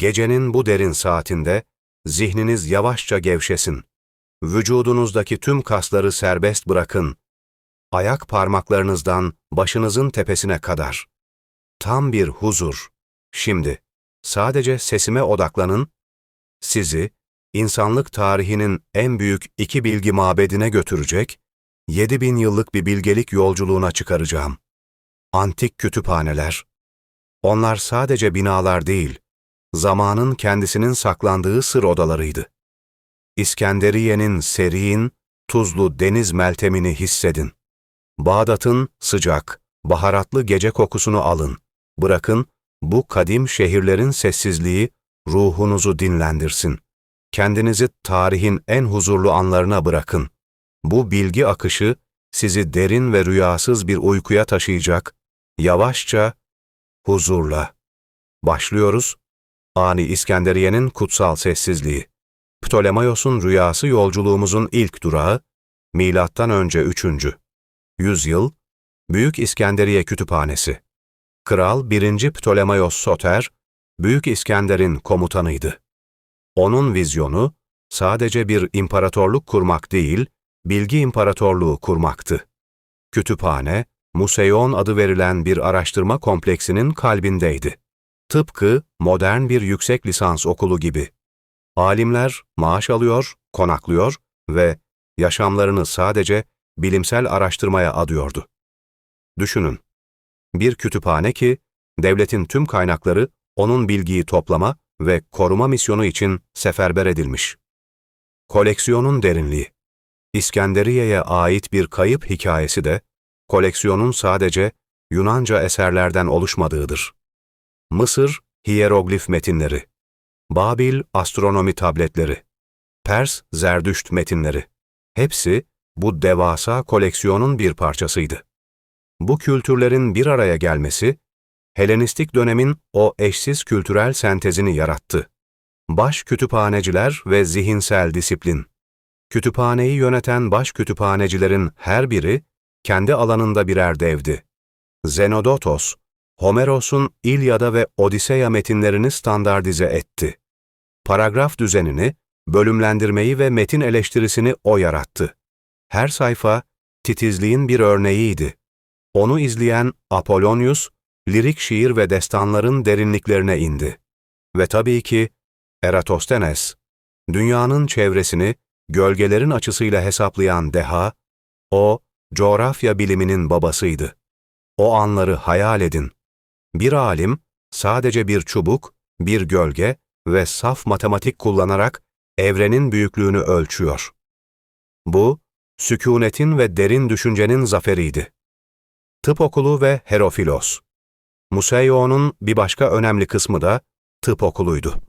Gecenin bu derin saatinde zihniniz yavaşça gevşesin. Vücudunuzdaki tüm kasları serbest bırakın. Ayak parmaklarınızdan başınızın tepesine kadar. Tam bir huzur. Şimdi sadece sesime odaklanın. Sizi insanlık tarihinin en büyük iki bilgi mabedine götürecek, 7000 yıllık bir bilgelik yolculuğuna çıkaracağım. Antik kütüphaneler. Onlar sadece binalar değil, zamanın kendisinin saklandığı sır odalarıydı. İskenderiye'nin serin, tuzlu deniz meltemini hissedin. Bağdat'ın sıcak, baharatlı gece kokusunu alın. Bırakın, bu kadim şehirlerin sessizliği ruhunuzu dinlendirsin. Kendinizi tarihin en huzurlu anlarına bırakın. Bu bilgi akışı sizi derin ve rüyasız bir uykuya taşıyacak, yavaşça, huzurla. Başlıyoruz. Ani İskenderiye'nin kutsal sessizliği. Ptolemaios'un rüyası yolculuğumuzun ilk durağı, milattan önce 3. yüzyıl, Büyük İskenderiye Kütüphanesi. Kral 1. Ptolemaios Soter, Büyük İskender'in komutanıydı. Onun vizyonu, sadece bir imparatorluk kurmak değil, bilgi imparatorluğu kurmaktı. Kütüphane, Museion adı verilen bir araştırma kompleksinin kalbindeydi. Tıpkı modern bir yüksek lisans okulu gibi. Alimler maaş alıyor, konaklıyor ve yaşamlarını sadece bilimsel araştırmaya adıyordu. Düşünün, bir kütüphane ki, devletin tüm kaynakları onun bilgiyi toplama ve koruma misyonu için seferber edilmiş. Koleksiyonun derinliği İskenderiye'ye ait bir kayıp hikayesi de, koleksiyonun sadece Yunanca eserlerden oluşmadığıdır. Mısır, hiyeroglif metinleri, Babil astronomi tabletleri, Pers zerdüşt metinleri, hepsi bu devasa koleksiyonun bir parçasıydı. Bu kültürlerin bir araya gelmesi, Helenistik dönemin o eşsiz kültürel sentezini yarattı. Baş kütüphaneciler ve zihinsel disiplin. Kütüphaneyi yöneten baş kütüphanecilerin her biri kendi alanında birer devdi. Zenodotos, Homeros'un İlyada ve Odiseya metinlerini standartize etti. Paragraf düzenini, bölümlendirmeyi ve metin eleştirisini o yarattı. Her sayfa, titizliğin bir örneğiydi. Onu izleyen Apollonius, lirik şiir ve destanların derinliklerine indi. Ve tabii ki Eratosthenes, dünyanın çevresini gölgelerin açısıyla hesaplayan deha, o, coğrafya biliminin babasıydı. O anları hayal edin. Bir alim, sadece bir çubuk, bir gölge ve saf matematik kullanarak evrenin büyüklüğünü ölçüyor. Bu, sükunetin ve derin düşüncenin zaferiydi. Tıp okulu ve Herofilos. Museio'nun bir başka önemli kısmı da tıp okuluydu.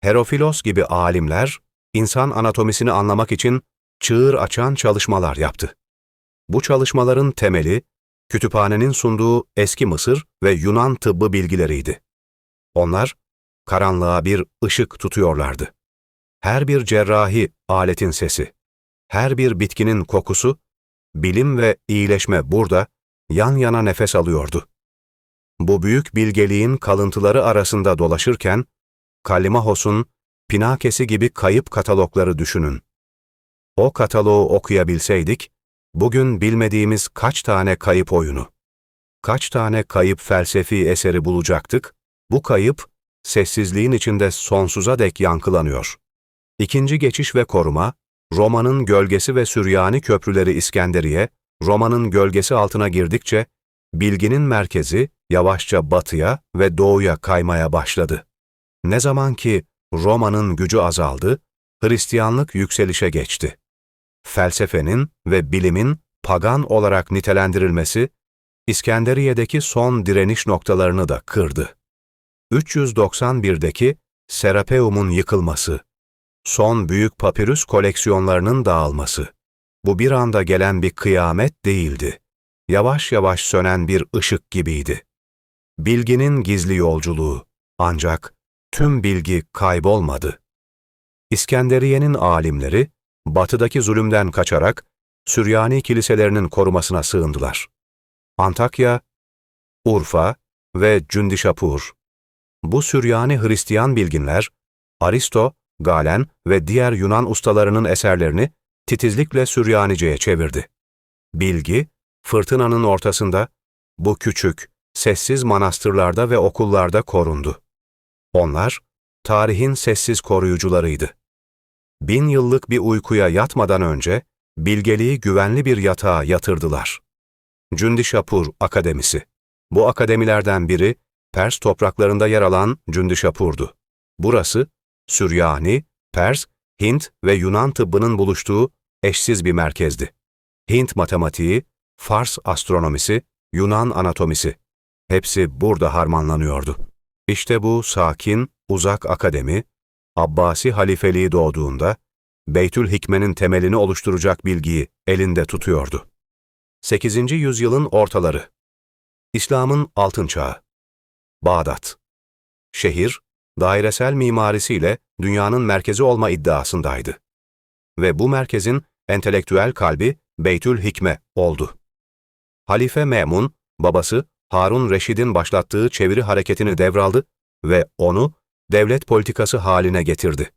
Herofilos gibi alimler, insan anatomisini anlamak için çığır açan çalışmalar yaptı. Bu çalışmaların temeli, kütüphanenin sunduğu eski Mısır ve Yunan tıbbı bilgileriydi. Onlar, karanlığa bir ışık tutuyorlardı. Her bir cerrahi aletin sesi, her bir bitkinin kokusu, bilim ve iyileşme burada yan yana nefes alıyordu. Bu büyük bilgeliğin kalıntıları arasında dolaşırken, Kalimahos'un Pinakesi gibi kayıp katalogları düşünün. O kataloğu okuyabilseydik, bugün bilmediğimiz kaç tane kayıp oyunu, kaç tane kayıp felsefi eseri bulacaktık, bu kayıp, sessizliğin içinde sonsuza dek yankılanıyor. İkinci geçiş ve koruma, Roma'nın gölgesi ve Süryani köprüleri İskenderiye, Roma'nın gölgesi altına girdikçe, bilginin merkezi yavaşça batıya ve doğuya kaymaya başladı. Ne zaman ki Roma'nın gücü azaldı, Hristiyanlık yükselişe geçti. Felsefenin ve bilimin pagan olarak nitelendirilmesi, İskenderiye'deki son direniş noktalarını da kırdı. 391'deki Serapeum'un yıkılması, son büyük papirüs koleksiyonlarının dağılması, bu bir anda gelen bir kıyamet değildi. Yavaş yavaş sönen bir ışık gibiydi. Bilginin gizli yolculuğu. Ancak tüm bilgi kaybolmadı. İskenderiye'nin alimleri, batıdaki zulümden kaçarak Süryani kiliselerinin korumasına sığındılar. Antakya, Urfa ve Cündişapur. Bu Süryani Hristiyan bilginler, Aristo, Galen ve diğer Yunan ustalarının eserlerini titizlikle Süryanice'ye çevirdi. Bilgi, fırtınanın ortasında, bu küçük, sessiz manastırlarda ve okullarda korundu. Onlar, tarihin sessiz koruyucularıydı. Bin yıllık bir uykuya yatmadan önce, bilgeliği güvenli bir yatağa yatırdılar. Cündişapur Akademisi Bu akademilerden biri, Pers topraklarında yer alan Cündişapur'du. Burası, Süryani, Pers, Hint ve Yunan tıbbının buluştuğu eşsiz bir merkezdi. Hint matematiği, Fars astronomisi, Yunan anatomisi. Hepsi burada harmanlanıyordu. İşte bu sakin, uzak akademi, Abbasi halifeliği doğduğunda, Beytül Hikme'nin temelini oluşturacak bilgiyi elinde tutuyordu. 8. yüzyılın ortaları İslam'ın altın çağı Bağdat Şehir, dairesel mimarisiyle dünyanın merkezi olma iddiasındaydı. Ve bu merkezin entelektüel kalbi Beytül Hikme oldu. Halife Memun, babası Harun Reşid'in başlattığı çeviri hareketini devraldı ve onu devlet politikası haline getirdi.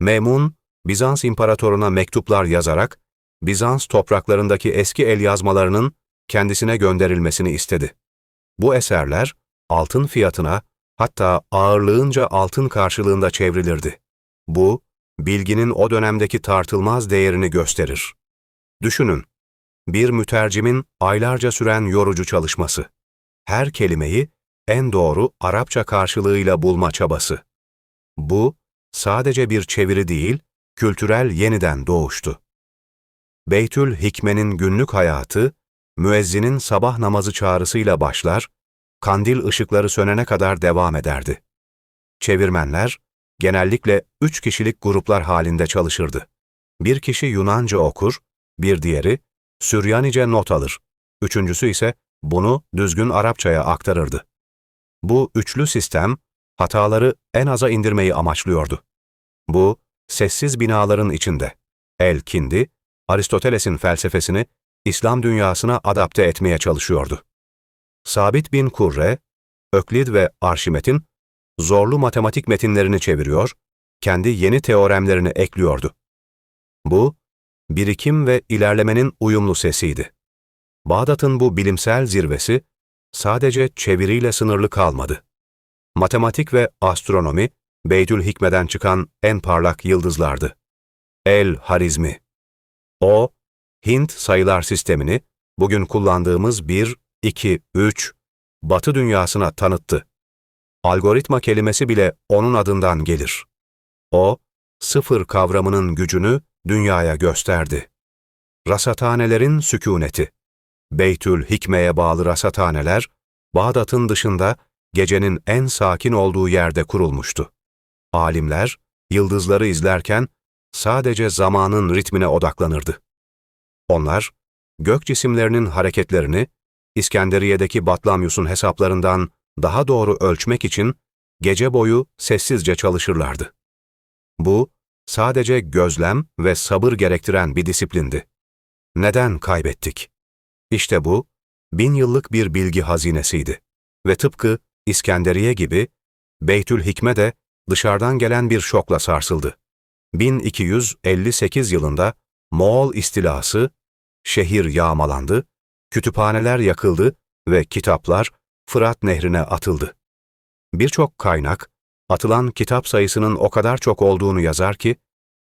Memun, Bizans imparatoruna mektuplar yazarak Bizans topraklarındaki eski el yazmalarının kendisine gönderilmesini istedi. Bu eserler altın fiyatına hatta ağırlığınca altın karşılığında çevrilirdi. Bu, bilginin o dönemdeki tartılmaz değerini gösterir. Düşünün, bir mütercimin aylarca süren yorucu çalışması. Her kelimeyi en doğru Arapça karşılığıyla bulma çabası. Bu, sadece bir çeviri değil, kültürel yeniden doğuştu. Beytül Hikme'nin günlük hayatı, müezzinin sabah namazı çağrısıyla başlar, kandil ışıkları sönene kadar devam ederdi. Çevirmenler, genellikle üç kişilik gruplar halinde çalışırdı. Bir kişi Yunanca okur, bir diğeri Süryanice not alır, üçüncüsü ise bunu düzgün Arapçaya aktarırdı. Bu üçlü sistem, hataları en aza indirmeyi amaçlıyordu. Bu, sessiz binaların içinde, El-Kindi, Aristoteles'in felsefesini İslam dünyasına adapte etmeye çalışıyordu. Sabit bin Kurre, Öklid ve Arşimet'in zorlu matematik metinlerini çeviriyor, kendi yeni teoremlerini ekliyordu. Bu, birikim ve ilerlemenin uyumlu sesiydi. Bağdat'ın bu bilimsel zirvesi sadece çeviriyle sınırlı kalmadı. Matematik ve astronomi, Beytül Hikme'den çıkan en parlak yıldızlardı. El-Harizmi. O, Hint sayılar sistemini bugün kullandığımız 1, 2, 3, Batı dünyasına tanıttı. Algoritma kelimesi bile onun adından gelir. O, sıfır kavramının gücünü dünyaya gösterdi. Rasathanelerin sükuneti. Beytül Hikme'ye bağlı rasathaneler, Bağdat'ın dışında gecenin en sakin olduğu yerde kurulmuştu. Alimler, yıldızları izlerken sadece zamanın ritmine odaklanırdı. Onlar, gök cisimlerinin hareketlerini İskenderiye'deki Batlamyus'un hesaplarından daha doğru ölçmek için gece boyu sessizce çalışırlardı. Bu, sadece gözlem ve sabır gerektiren bir disiplindi. Neden kaybettik? İşte bu, bin yıllık bir bilgi hazinesiydi. Ve tıpkı İskenderiye gibi, Beytül Hikme de dışarıdan gelen bir şokla sarsıldı. 1258 yılında Moğol istilası, şehir yağmalandı, kütüphaneler yakıldı ve kitaplar Fırat Nehri'ne atıldı. Birçok kaynak, atılan kitap sayısının o kadar çok olduğunu yazar ki,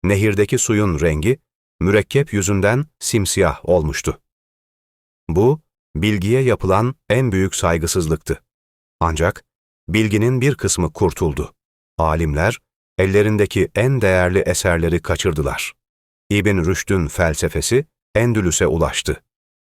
nehirdeki suyun rengi, mürekkep yüzünden simsiyah olmuştu. Bu, bilgiye yapılan en büyük saygısızlıktı. Ancak, bilginin bir kısmı kurtuldu. Alimler, ellerindeki en değerli eserleri kaçırdılar. İbn Rüşd'ün felsefesi Endülüs'e ulaştı.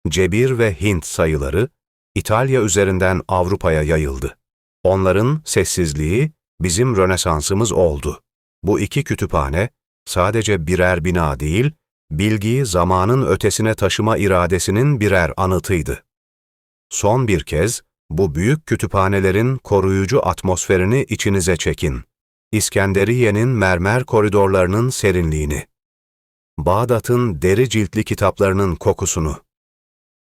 Cebir ve Hint sayıları İtalya üzerinden Avrupa'ya yayıldı. Onların sessizliği bizim Rönesansımız oldu. Bu iki kütüphane sadece birer bina değil, bilgiyi zamanın ötesine taşıma iradesinin birer anıtıydı. Son bir kez bu büyük kütüphanelerin koruyucu atmosferini içinize çekin. İskenderiye'nin mermer koridorlarının serinliğini. Bağdat'ın deri ciltli kitaplarının kokusunu.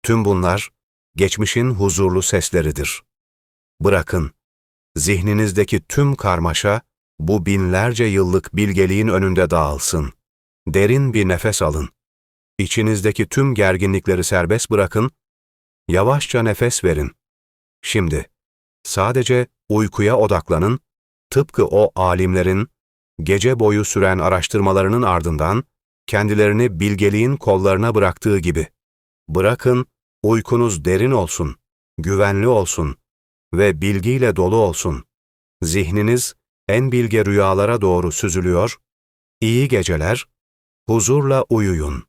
Tüm bunlar, geçmişin huzurlu sesleridir. Bırakın, Zihninizdeki tüm karmaşa, bu binlerce yıllık bilgeliğin önünde dağılsın. Derin bir nefes alın. İçinizdeki tüm gerginlikleri serbest bırakın, yavaşça nefes verin. Şimdi, sadece uykuya odaklanın, tıpkı o alimlerin, gece boyu süren araştırmalarının ardından, kendilerini bilgeliğin kollarına bıraktığı gibi. Bırakın, uykunuz derin olsun, güvenli olsun ve bilgiyle dolu olsun. Zihniniz en bilge rüyalara doğru süzülüyor, iyi geceler, huzurla uyuyun.